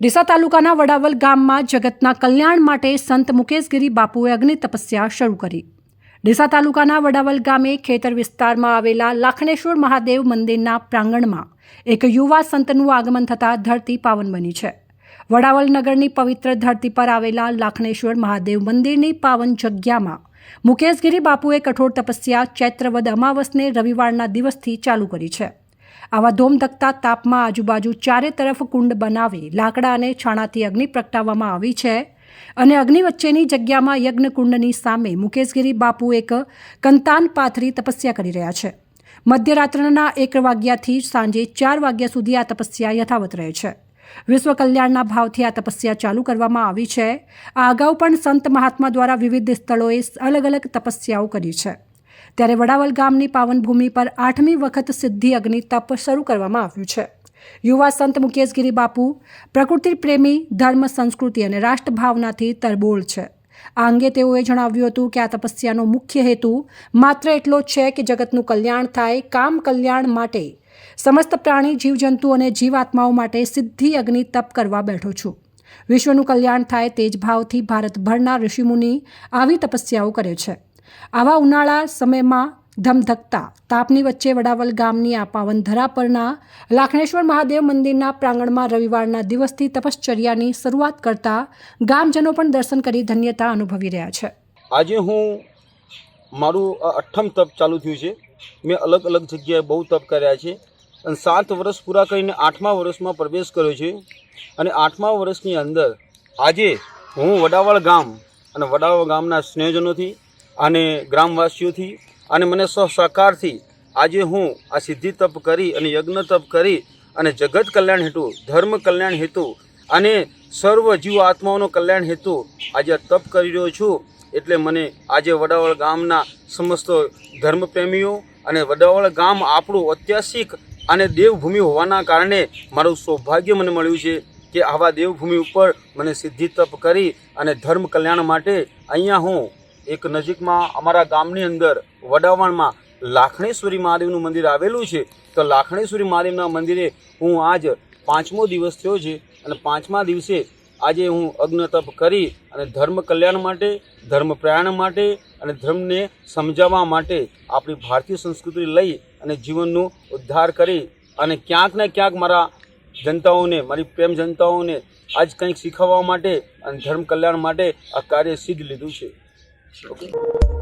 ડીસા તાલુકાના વડાવલ ગામમાં જગતના કલ્યાણ માટે સંત મુકેશગીરી બાપુએ અગ્નિ તપસ્યા શરૂ કરી. ડીસા તાલુકાના વડાવલ ગામે ખેતર વિસ્તારમાં આવેલા લાખણેશ્વર મહાદેવ મંદિરના પ્રાંગણમાં એક યુવા સંતનું આગમન થતાં ધરતી પાવન બની છે. વડાવલ નગરની પવિત્ર ધરતી પર આવેલા લાખણેશ્વર મહાદેવ મંદિરની પાવન જગ્યામાં મુકેશગીરી બાપુએ કઠોર તપસ્યા ચૈત્રવદ અમાવસને રવિવારના દિવસથી ચાલુ કરી છે. આવા ધોમધકતા તાપમાં આજુબાજુ ચારે તરફ કુંડ બનાવી લાકડા અને છાણાથી અગ્નિ પ્રગટાવવામાં આવી છે. અને અગ્નિ વચ્ચેની જગ્યામાં યજ્ઞકુંડની સામે મુકેશગીરી બાપુ એક કંતાન પાથરી તપસ્યા કરી રહ્યા છે. મધ્યરાત્રના એક વાગ્યાથી સાંજે ચાર વાગ્યા સુધી આ તપસ્યા યથાવત રહે છે. વિશ્વ કલ્યાણના ભાવથી આ તપસ્યા ચાલુ કરવામાં આવી છે. આ અગાઉ પણ સંત મહાત્મા દ્વારા વિવિધ સ્થળોએ અલગ અલગ તપસ્યાઓ કરી છે. ત્યારે વડાવલ ગામની પાવનભૂમિ પર આઠમી વખત સિદ્ધિ અગ્નિ તપ શરૂ કરવામાં આવ્યું છે. યુવા સંત મુકેશગીરી બાપુ, પ્રકૃતિ પ્રેમી, ધર્મ, સંસ્કૃતિ અને રાષ્ટ્રભાવનાથી તરબોળ છે. આ અંગે તેઓએ જણાવ્યું હતું કે આ તપસ્યાનો મુખ્ય હેતુ માત્ર એટલો જ છે કે જગતનું કલ્યાણ થાય, કામ કલ્યાણ માટે. સમસ્ત પ્રાણી, જીવજંતુ અને જીવાત્માઓ માટે સિદ્ધિ અગ્નિ તપ કરવા બેઠો છું. વિશ્વનું કલ્યાણ થાય તે જ ભાવથી ભારતભરના ઋષિમુનિ આવી તપસ્યાઓ કરે છે. આવા ઉનાળા સમયમાં ધમધકતા, તાપની વચ્ચે વડાવલ ગામની આ પાવન ધરા પરના લાખણેશ્વર મહાદેવ મંદિરના પ્રાંગણમાં રવિવારના દિવસથી તપશ્ચર્યાની શરૂઆત કરતા ગામજનો પણ દર્શન કરી ધન્યતા અનુભવી રહ્યા છે. આજે હું મારું અઠ્ઠમ તપ ચાલુ થયું છે. મેં અલગ અલગ જગ્યાએ બહુ તપ કર્યા છે. અને સાત વર્ષ પૂરા કરીને આઠમા વર્ષમાં પ્રવેશ કર્યો છે. અને આઠમા વર્ષની અંદર આજે હું વડાવળ ગામ અને વડાવળ ગામના સ્નેહજનોથી અને ગ્રામવાસીઓથી અને મને સહસહકારથી આજે હું આ સિદ્ધિ તપ કરી અને યજ્ઞ તપ કરી અને જગત કલ્યાણ હેતુ, ધર્મ કલ્યાણ હેતુ અને સર્વ જીવ આત્માઓનો કલ્યાણ હેતુ આજે તપ કરી રહ્યો છું. એટલે મને આજે વડાવળ ગામના સમસ્ત ધર્મપ્રેમીઓ અને વડાવળ ગામ આપણું ઐતિહાસિક અને દેવભૂમિ હોવાના કારણે મારું સૌભાગ્ય મને મળ્યું છે કે આવા દેવભૂમિ ઉપર મને સિદ્ધિ તપ કરી અને ધર્મ કલ્યાણ માટે અહીંયા હું એક નજીકમાં અમારા ગામની અંદર વડાવણમાં લાખણેશ્વરી મહાદેવનું મંદિર આવેલું છે. તો લાખણેશ્વરી મહાદેવના મંદિરે હું આજ પાંચમો દિવસ થયો છે અને પાંચમા દિવસે આજે હું અગ્નતપ કરી અને ધર્મ કલ્યાણ માટે, ધર્મ પ્રયાણ માટે અને ધર્મને સમજાવવા માટે આપણી ભારતીય સંસ્કૃતિ લઈ અને જીવનનું ઉદ્ધાર કરી અને ક્યાંક ને ક્યાંક મારા જનતાઓને, મારી પ્રેમ જનતાઓને આજ કંઈક શીખવવા માટે અને ધર્મ કલ્યાણ માટે આ કાર્ય સિદ્ધ લીધું છે. Okay.